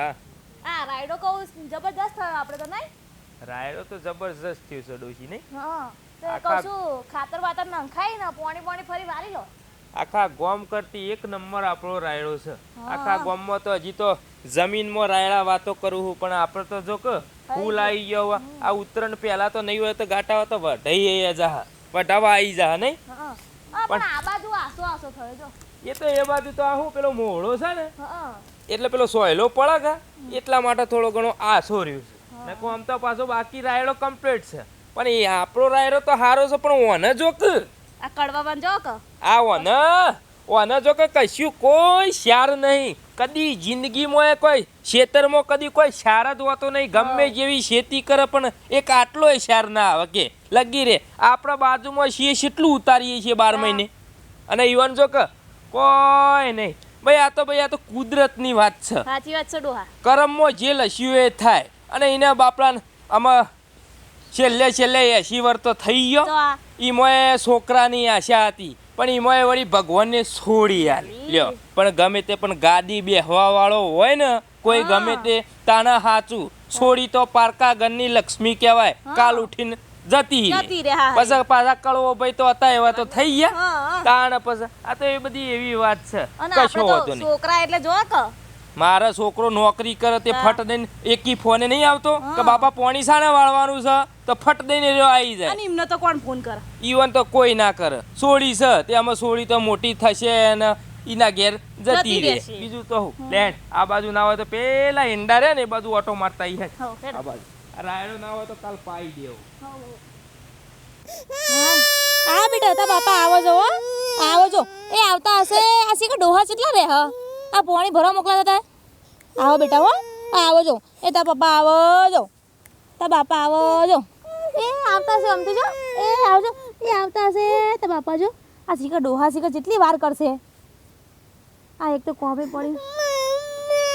હા. આ રાયડો કહું જબરદસ્ત થયો આપણે તો નહીં? રાયડો તો જબરદસ્ત થયો છે ડોશી નહીં? હા. તો કહું છું ખાતર વાતર નંખાય ને પોણી પોણી ફરી વારી લો. આખા ગોમ કરતી એક નંબર આપણો રાયડો છે. હા. આખા ગોમમાં તો હજી તો જમીનમાં રાયડા વાતો કરું છું પણ આપણે તો જો કે ફૂલ આવી ગયો આ ઉત્તરાયણ પહેલા તો નહીં હોય તો ગાટા તો વઢાઈ જા વઢાવા આવી જા નહીં? હા. હા, પણ આ બાજુ આસો આસો થયો જો. એ તો એ બાજુ તો આ હું પેલો મોળો છે ને? હા. એટલે પેલો સોયલો પડે કે એટલા માટે થોડો ઘણો આસો રહ્યું છે. ને આમ તો પાછો બાકી રાયડો કમ્પ્લીટ છે. પણ એ આપણો રાયડો તો સારો છે પણ ઓને જોક. આ કડવા બન જોક? આ ઓને? ઓને જોક કશું કોઈ શાર નહીં. કદી જિંદગીમાં એ કોઈ ખેતરમાં કદી કોઈ શાર જ હોતો નહીં. ગમે જેવી ખેતી કરે પણ એક આટલોય શાર ના આવે કે લગી રે. આપણા બાજુમાં છીએ કેટલું ઉતારીએ છીએ બાર મહિને. અને ઈવન જોક કોઈ નહીં. ભાઈ આ તો ભાઈ આ તો કુદરતની વાત છે. સાચી વાત છે ડોહા. કરમમાં જે લસ્યું એ થાય. અને એના બાપડા આમાં છેલ્લે છેલ્લે એસી વર તો થઈ ગયો. ઈમોએ છોકરાની આશા હતી પણ ઈમોએ વળી ભગવાનને છોડી આલી. લ્યો પણ ગમે તે પણ ગાદી બેહવા વાળો હોય ને કોઈ ગમે તે તાના હાચું. છોડી તો પારકા ઘરની લક્ષ્મી કહેવાય. કાલ ઉઠીને જતી. પછી પાછા કળવો ભાઈ તો હતા એવા તો થઈ ગયા. તાણ પછી. આ તો એ બધી એવી વાત છે. કશો હોતો નહીં. છોકરા એટલે જો કે. મારા છોકરો નોકરી કરે તે ફટ દઈને એકી ફોને નહીં આવતો? કે બાપા પોણી સાને વાળવાનું છે? તો ફટ દઈને રહ્યો આવી જાય. અને એમને તો કોણ ફોન કરે? ઈવન તો કોઈ ના કરે. સોડી છે. તે આમાં સોળી તો મોટી થશે અને ઈના ઘેર જતી રહે બીજું તો હું. લેણ આ બાજુ ના હોય તો પેલા ઈંડા રે ને એ બાજુ ઓટો મારતા આવી જાય આ બાજુ. રાયડો ના હોય તો કાલ પાઈ દેવો. હા બેટા, તા બાપા, આવો જો, હો. આવો જો. એ આવતા હશે, આ શીખ ડોહા કેટલા રહે આ પોણી ભરવા મોકલાતા તા? આવો બેટા, હો. આવો જો. એ તા પપ્પા આવો જો. તા બાપા, આવો જો. એ આવતા હશે અમથી જો. એ આવજો એ આવતા હશે, તા બાપા, જો. આ શીખ ડોહા સી જેટલી વાર કરશે. આ એક તો કોપી પડી.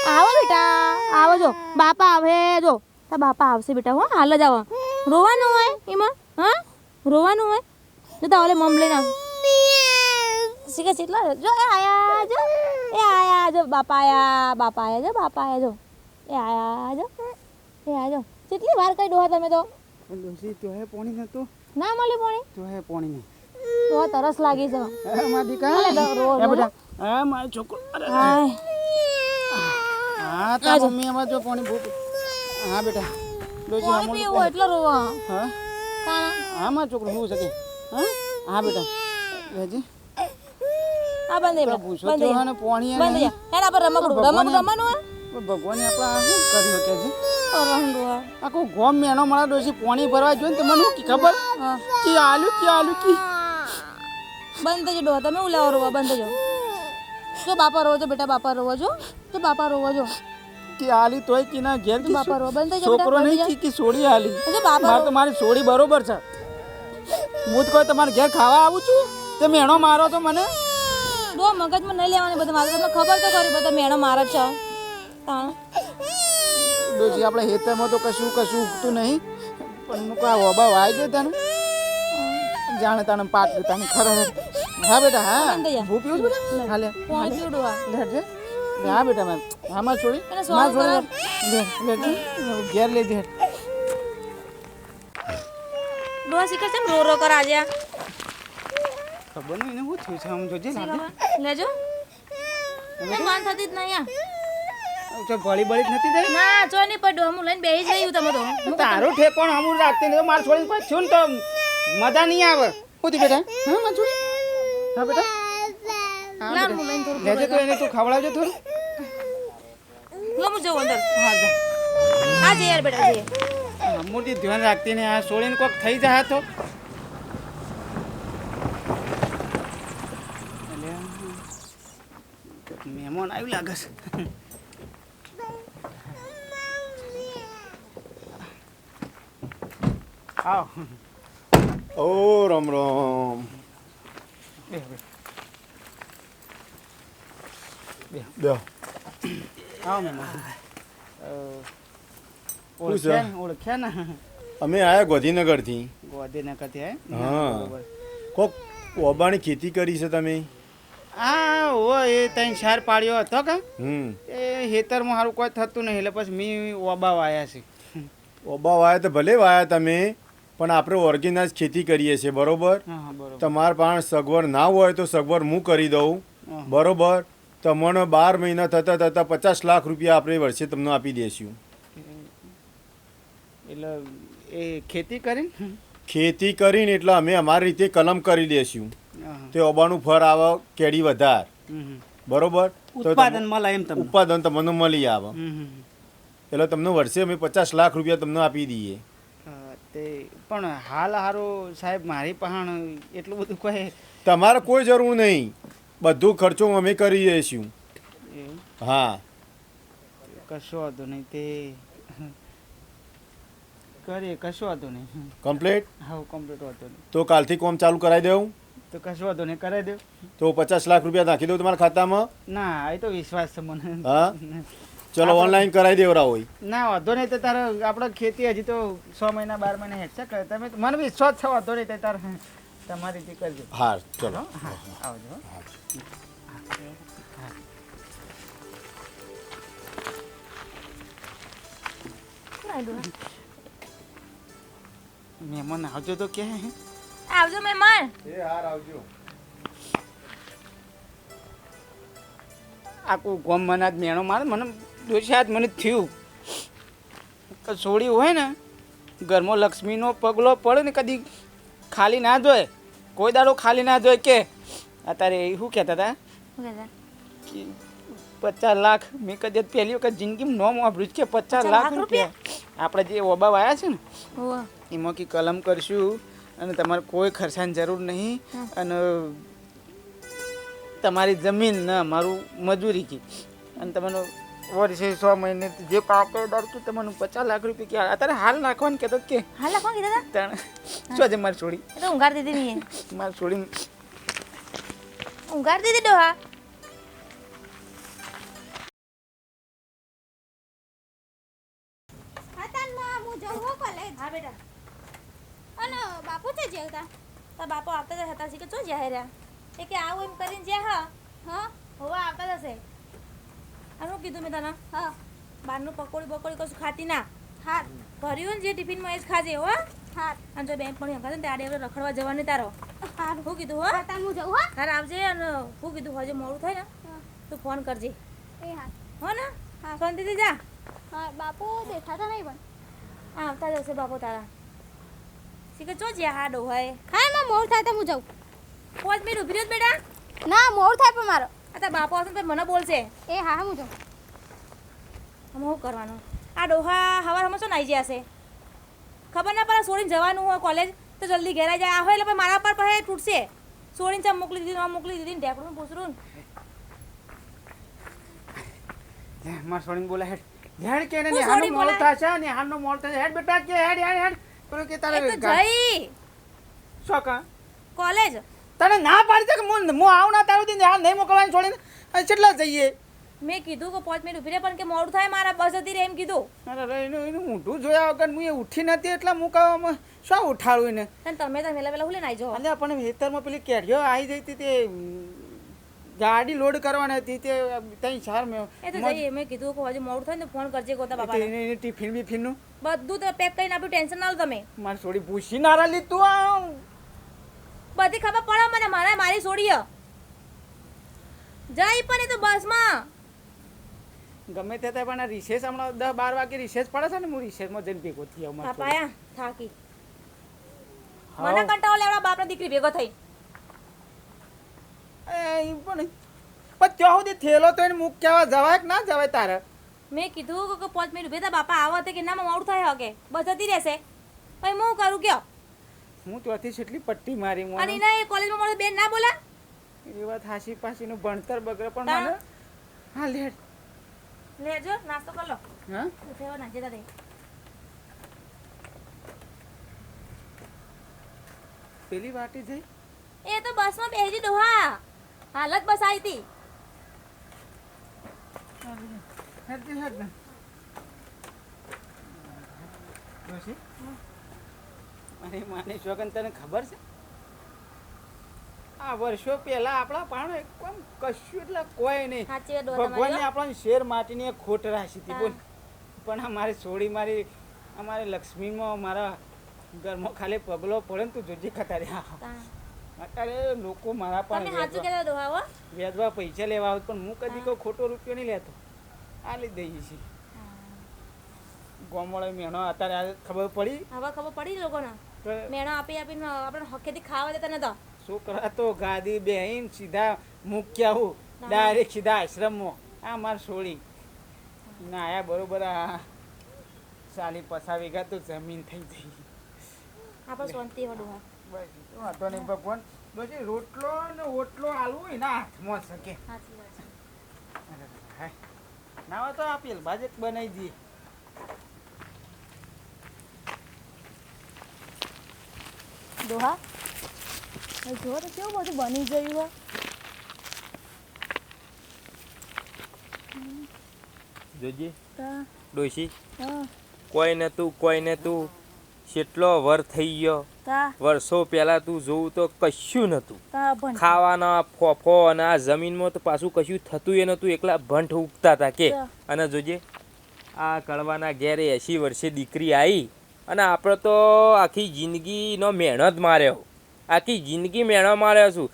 આવો બેટા, આવો જો. બાપા આવે, જો. તા બાપા આવશે બેટા, હો. હાલ જ આવો. રોવાનું હોય એમાં, હા? રોવાનું હોય? જો તાવલે મમ લઈને શીખે કેટલા જો એ આયા જો. એ આયા જો. બાપા આયા બાપા આયા જો. બાપા આયા જો. એ આયા જો. એ આયા જો. કેટલી વાર કઈ ડોહા તમે તો? ડોસી તો હે પોણી નતું ના મળે પોણી? તો હે પોણી ને. તો તરસ લાગી છે. હે દીકા એ રો- હે મારો છોકરો. અરે હા. તા મમ્મી અમાર જો પોણી ભૂખ. હા બેટા. ડોસી અમૂલ પીવું એટલે રોવા. હા? હા મારો છોકરો હું શકે હા? હા બેટા. લેજી આ બંધ પેલા ભૂસો તો હા પોણી બંધ એના પર રમકડું. રમકડું રમવાનું ભગવાન પણ ભગવાને આપણા શું કર્યું કે છે? ડોહા ગોમ મેનો મારા ડોસી પોણી ભરવા જોઈને તો મને શું કી ખબર કે આલુ કે આલુ કી બંધ જ ડોહા. તમે ઉલાવો રોવા? બંધ જો જો બાપા રોવો છો? બેટા બાપા રોવો છો? તો બાપા રોવો છો? કે આલી તોય કી ના ઘેર જો બાપા રોવા? બંધ જો છોકરો નહીં કી કી સોડી આલી? જો બાપા મારે તો મારી સોડી બરોબર છે. હું તો કોઈ તમારે ઘેર ખાવા આવું છું? તે મેણો મારો તો મને? બહુ મગજમાં નહીં લેવાની બધું મારે તમને ખબર તો ખરી બધા મેણો મારે છો. ડોસી આપણે હેતરમાં તો કશું કશું ઉગતું નહીં પણ હું કોઈ હોબા વાય દે તને જાણે તને પાક તને ખરો હા બેટા હા. ભૂ પીવું છું બેટા? હા લે. પાણી પીવું ડોહા લે લે. લે, હા બેટા મેં હા માં છોડી. માં છોડી. ઘેર દે ડોહા શીખે છે રો રો કર આજે ખબર નહીં એને શું થયું છે? આમ જોજે લાગે. લેજો. એ માન થતી જ નહીં આ. ચાલ બળી બળી જ નથી થઈ? ના જો નહીં પડ્યો હું લઈને બેહી જઈ તમે તો. હું તારું ઠેકોણ હમું રાખતી નહીં માર છોડીને પછી છું ને તો મજા નહીં આવે. હોતી બેટા? હા માં છોડી. હા બેટા? ના હું લઈને થોડું લેજે તો એને તું ખવડાવજો થોડું. લો હું જઉં અંદર. હા જા. આજે યાર બેટા જઈએ મોટી ધ્યાન રાખતી ને આ છોડીને કોક થઈ જાય તો? મહેમાન આવ્યું લાગે છે. આવ. ઓ રામ રામ. બે. બે. આવ મહેમાન? ઓળખ્યા ને ઓળખ્યા ને. અમે આયા ગોધીનગરથી. ગોધીનગરથી હે. કોક ઓબાની ખેતી કરી છે તમે? આ ઓ એ ત્યાં શાર પાડ્યો હતો કે? હમ. એ હેતરમાં સારું કોઈ થતું નહીં એટલે પછી મેં ઓબા વાયા છે. ઓબા વાયા તો ભલે વાયા તમે પણ આપણે ઓર્ગેનાઇઝ ખેતી કરીએ છીએ બરોબર? તમારા પાસે સગવડ ના હોય તો સગવડ હું કરી દઉં બરોબર? તમને બાર મહિના થતા થતા પચાસ લાખ રૂપિયા આપણે વર્ષે તમને આપી દઈશું એટલે એ ખેતી કરીને? ખેતી કરીને એટલે અમે અમારી રીતે કલમ કરી દઈશું તે ઓબાનું ફળ આવે કેડી વધાર. બરોબર? ઉત્પાદન મળે એમ તમને? ઉત્પાદન તમને મળી આવે. એટલે તમને વર્ષે અમે પચાસ લાખ રૂપિયા તમને આપી દઈએ. તે પણ હાલ હારો સાહેબ મારી પાસે એટલું બધું કહે તમારે કોઈ જરૂર નહીં. બધું ખર્ચો અમે કરી દઈશું હા. કશો વાંધો નહીં. તે કરીએ કશો વાંધો નહીં. કમ્પ્લીટ હા કમ્પ્લીટ વાંધો નહીં. તો કાલથી કોમ ચાલુ કરાવી દઉં તો કશો વાંધો નહીં કરાવી દઉં તો પચાસ લાખ રૂપિયા નાખી દઉં તમારા ખાતામાં? ના એ તો વિશ્વાસ છે મને. હા? ચલો ઓનલાઈન કરાવી દેવરા હોય ના વાંધો નહીં તો તારે આપણે ખેતી હજી તો છ મહિના બાર મહિના હેઠ છે તમે મને વિશ્વાસ છે વાંધો નહીં તો તારે તમારી રીતે કરજો. હા ચલો. હા આવજો હો. મહેમાન આવજો તો કે આવજો મહેમાન. એ હાર આવજો. આખું ગોમ મને આજ મેણો મારે મને દોષી મને થયું. કે છોડી હોય ને ઘરમાં લક્ષ્મીનો પગલો પડે ને કદી ખાલી ના જોય કોઈ દાડો ખાલી ના જોય કે. અત્યારે એ શું કહેતા હતા? શું કહેતા? કે પચાસ લાખ. મેં કદી પહેલી વખત જિંદગીમાં નોમ વાપર્યું છે કે પચાસ લાખ રૂપિયા. આપણે જે ઓબા વાયા છે ને એમાં કી કલમ કરશું અને તમારે કોઈ ખર્ચાની જરૂર નહીં અને તમારી જમીન ને અમારું મજૂરી કી. અને તમને વર્ષે છ મહિને જે પાકે દર કે તમને પચાસ લાખ રૂપિયા કે અત્યારે હાલ નાખવાનું કહેતો કે હાલ નાખવાનું કીધા તણ. શું છે મારી છોડી? ઊંઘાર દીધી નહીં મારી છોડી ઊંઘાર દીધી ડોહા? હો હા બેટા. અને બાપુ છે જેવતા તા? બાપો આવતા જ હતા કે શું જ્યાં રહ્યા? એ કે આવું એમ કરીને જ્યાં હા હા હોવા આવતા જશે આ શું કીધું મેં તને? હા. બહારનું પકોડી બકોડી કશું ખાતી ના? હા ભર્યું ને જે ટિફિનમાં એ જ ખાજે હો. હા અને જો બેંક પણ હંકાશે ને ત્યારે આપણે રખડવા જવાની તારો. હા શું કીધું હો? તાર હું જઉં હો. તારે આવજે અને શું કીધું હજે મોડું થાય ને તું ફોન કરજે. એ હા હો ને? હા. શાંતિથી જા. હા બાપુ દેખાતા નહીં પણ. આવતા જશે બાપો તારા. શીખે ચો જે હા ડોહાય ખાયમાં મોર થાય તો હું જાઉં. પાંચ મિનિટ ઊભી રહ્યો બેટા. ના મોર થાય પણ મારો. આ તારા બાપો આવશે મને બોલશે. એ હા હું જાઉં. આમાં શું કરવાનું? આ ડોહા હવાર હમણાં શું નાઈ જશે ખબર ના પડે છોડીને જવાનું હોય કોલેજ તો જલ્દી ઘેરાઈ જાય. આ હોય એટલે મારા પર પછી તૂટશે. છોડીને ચા મોકલી દીધી આ મોકલી દીધી ઢેકડું પૂછરું મારા છોડીને બોલે હેડ. હેડ કે ને હાનો બોલાય? થશે ને હાનો મોડ થશે. હેડ બેટા કે હેડ હેડ હેડ. પર કે તારે જઈ. શું કોલેજ. તને ના પાડી કે હું હું આવું ના તારું દિન હાલ નહીં મોકલવાની છોડીને? કેટલા જઈએ? મેં કીધું કે પાંચ મિનિટ ઊભી રહે પણ કે મોડું થાય મારા બસ હતી રે એમ કીધું. અરે રે, એનું એનું ઊંધું જોયા વગર હું એ ઉઠી નથી એટલે હું કહું શું ઉઠાડું એને? તમે તો વહેલા વહેલા હું લઈને આવી જાઓ. અને પણ ખેતરમાં પેલી કેરીઓ આવી જઈ હતી તે ગાડી લોડ કરવાની હતી તે ત્યાં ચાર મે એ તો જઈએ મેં કીધું કે હજી મોડું થાય ને ફોન કરજે ગોતા બાપા એને એને ટિફિન બિફિનનું બધું તો પેક કરીને આપ્યું ટેન્શન ના લો તમે. મારી સોડી ભૂસી નારા લીધું આ બધી ખબર પડે મને મારે મારી સોડી જઈ પણ એ તો બસમાં. ગમે તે થાય પણ રિસેસ હમણાં દસ બાર વાગે રિસેસ પડે છે ને હું રિસેસમાં જઈને ભેગો થઈ આવું પાયા થાકી. મને કંટાળો લેવડા બાપના દીકરી ભેગો થઈ. એ પણ પણ ત્યાં સુધી થેલો તો એને મુક કહેવા જવાય કે ના જવાય તારે? મેં કીધું કે પાંચ મિનિટ ઊભી બાપા આવો તે કે ના મોડું થાય હકે બસ જતી રહેશે. પછી હું કરું કયો? હું ત્યાંથી છેટલી પટ્ટી મારી અને એના એ કોલેજમાં મળે બેન ના બોલા? એ વાત હાસી પાસીનું ભણતર બગડે પણ મને હા લેડ લેજો નાસ્તો કર લો. હા? ઉઠેવા ના જતા રહી. પેલી વાટી જઈ? એ તો બસમાં બેસી ડોહા. હાલત બસ આવી હતી હેડ હેડ ને અરે માની શોગન તને ખબર છે? આ વર્ષો પહેલા આપણા પાણો એકદમ કશું એટલે કોઈ નહીં. હો. આપણને શેર માટીની એક ખોટ રાશી હતી બોલ. પણ આ મારી સોડી મારી અમારી લક્ષ્મીમાં મારા ઘરમાં ખાલી પગલો પડે ને તું જોજી ખતા તાણ. અત્યારે લોકો મારા પણ સાચું કહેતા હો? વેદવા પૈસા લેવા આવું પણ હું કદી કોઈ ખોટો રૂપિયો નહીં લેતો. આ લઈ દઈએ છીએ. ગોમળે મેણો અત્યારે ખબર પડી? હવે ખબર પડી લોકોને? મેણો આપી આપીને આપણે હકેથી ખાવા દેતા નતા. છોકરા તો ગાદી બેહીન સીધા મૂક્યા હું. ડાયરેક્ટ સીધા આશ્રમમાં. આ માર છોડી. ના આયા બરોબર આ સાલી પસાવી ગયા તો જમીન થઈ ગઈ. આપણે શાંતિ હોડું તો વાંધો નહીં ભગવાન. પછી રોટલો ને ઓટલો આલવું હોય હાથમાં શકે સાચી વાત છે. ના હોય તો આપેલ બાજેટ બનાવી દઈએ. ડોહા હવે તો કેવું બધું બની ગયું જોજી. ડોશી. હા, કોઈ ને તું કોઈ ને તું. કેટલો વર થઈ ગયો. વર્ષો પહેલા તું જોવું તો કશું નતું ખાવાના ફોફો અને આ જમીનમાં તો પાછું કશું થતું એ નતું એકલા ભંઠ ઉગતા હતા કે. અને જોજે આ કડવાના ઘેરે એસી વર્ષે દીકરી આવી અને આપણે તો આખી જિંદગીનો મહેનત માર્યો. આખી જિંદગી મહેનત માર્યો છું.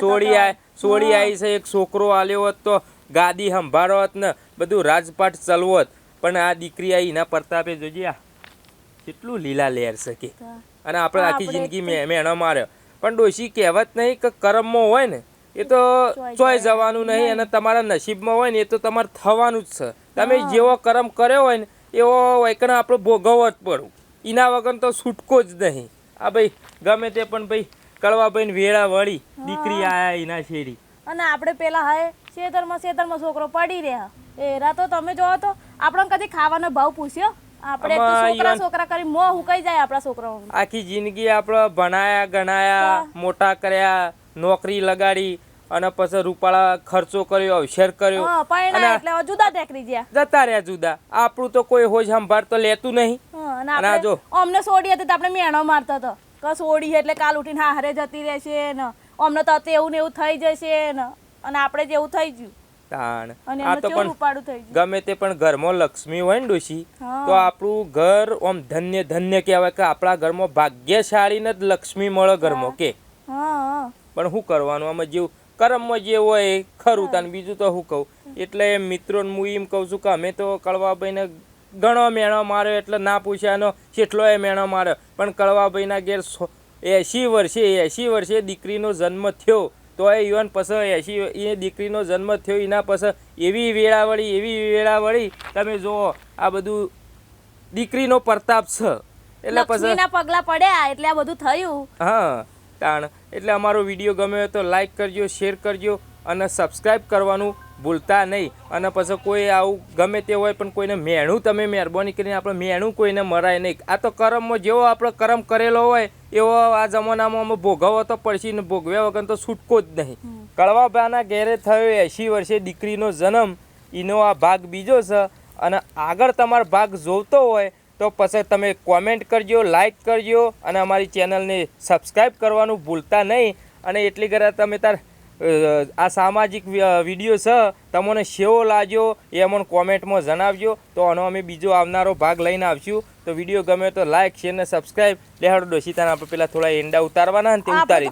સોડી? આ સોડી. આવી છે એક છોકરો આલ્યો હોત તો ગાદી સંભાળો હોત ને બધું રાજપાટ ચલવો હોત. પણ આ દીકરી આવી એના પ્રતાપે જોજે આ કેટલું લીલા લેર શકે અને આપણે આખી જિંદગી તો- મે- મેણો માર્યો. પણ ડોશી કહેવત નહીં કે કર્મમાં હોય ને એ તો ચોય જવાનું. નહીં. અને તમારા નસીબમાં હોય ને એ તો તમારે થવાનું જ છે. તમે જેવો કર્મ કર્યો હોય ને એવો વૈકણ આપણે ભોગવવો જ પડું. એના વગર તો છૂટકો જ નહીં. આ ભાઈ ગમે તે પણ ભાઈ કળવાભાઈ વેળા વળી દીકરી આયા એના શેરી. અને આપણે પેલા હાય શેતરમાં શેતરમાં છોકરો પડી રહ્યા. એ તો તમે જોવો તો આપણને કદી ખાવાનો ભાવ પૂછ્યો? આપણે તો છોકરા છોકરા કરી મો હુકાઈ જાય આપણા છોકરાઓ આખી જિંદગી આપણે ભણાયા ગણાયા મોટા કર્યા નોકરી લગાડી અને પછી રૂપાળા ખર્ચો કર્યો અવસર કર્યો. અને એટલે જુદા ટેકરી ગયા. જતા રહ્યા જુદા. આપણું તો કોઈ હોજ સંભાળ તો લેતું નહીં. અને જો. અમને સોડી હતી તો આપણે મેણો મારતો હતો. કે સોડી એટલે કાલ ઉઠીને હારે જતી રહેશે ને. અમને તો એવું ને એવું થઈ જશે ને. અને આપણે જેવું થઈ ગયું. તાણ. આ તો પણ ગમે તે પણ ઘરમાં લક્ષ્મી હોય ને ડોશી તો આપણું ઘર આમ ધન્ય ધન્ય કહેવાય કે આપણા ઘરમાં ભાગ્યશાળી ને જ લક્ષ્મી મળે ઘરમાં કે. હા હા. પણ શું કરવાનું? આમાં જેવું કરમમાં જે હોય ખરું તાને બીજું તો શું કહું. એટલે મિત્રો હું એમ કહું છું કે અમે તો કળવાભાઈને ઘણો મેણો માર્યો એટલે ના પૂછ્યાનો કેટલો એ મેણો માર્યો. પણ કળવાભાઈના ઘેર એસી વર્ષે એંશી વર્ષે દીકરીનો જન્મ થયો. તો એ યુવાન પછી એસી એ દીકરીનો જન્મ થયો એના પછી એવી વેળાવળી એવી વેળાવળી તમે જુઓ આ બધું દીકરીનો પ્રતાપ છે. એટલે પછી પગલા પડ્યા એટલે આ બધું થયું. હા તાણ. એટલે અમારો વીડિયો ગમ્યો તો લાઈક કરજો શેર કરજો અને સબસ્ક્રાઈબ કરવાનું ભૂલતા નહીં. અને પછી કોઈ આવું ગમે તે હોય પણ કોઈને મેણું તમે મહેરબાની કરીને આપણે મેણું કોઈને મરાય નહીં. આ તો કરમમાં જેવો આપણો કરમ કરેલો હોય એવો આ જમાનામાં અમે ભોગવવો તો પડશે ને ભોગવ્યા વગર તો છૂટકો જ નહીં. કળવાભાના ઘેરે થયો એંશી વર્ષે દીકરીનો જન્મ એનો આ ભાગ બીજો છે. અને આગળ તમારો ભાગ જોવતો હોય તો પછી તમે કોમેન્ટ કરજો લાઇક કરજો અને અમારી ચેનલને સબસ્ક્રાઈબ કરવાનું ભૂલતા નહીં. અને એટલી કરે તમે તાર આ સામાજિક વીડિયો છે તમને શેવો લાગ્યો એ અમને કોમેન્ટમાં જણાવજો. તો આનો અમે બીજો આવનારો ભાગ લઈને આવશું. તો વીડિયો ગમે તો લાઈક શેર ને સબસ્ક્રાઈબ. લેહાડો તને આપણે પેલા થોડા એંડા ઉતારવાના ને તે ઉતારી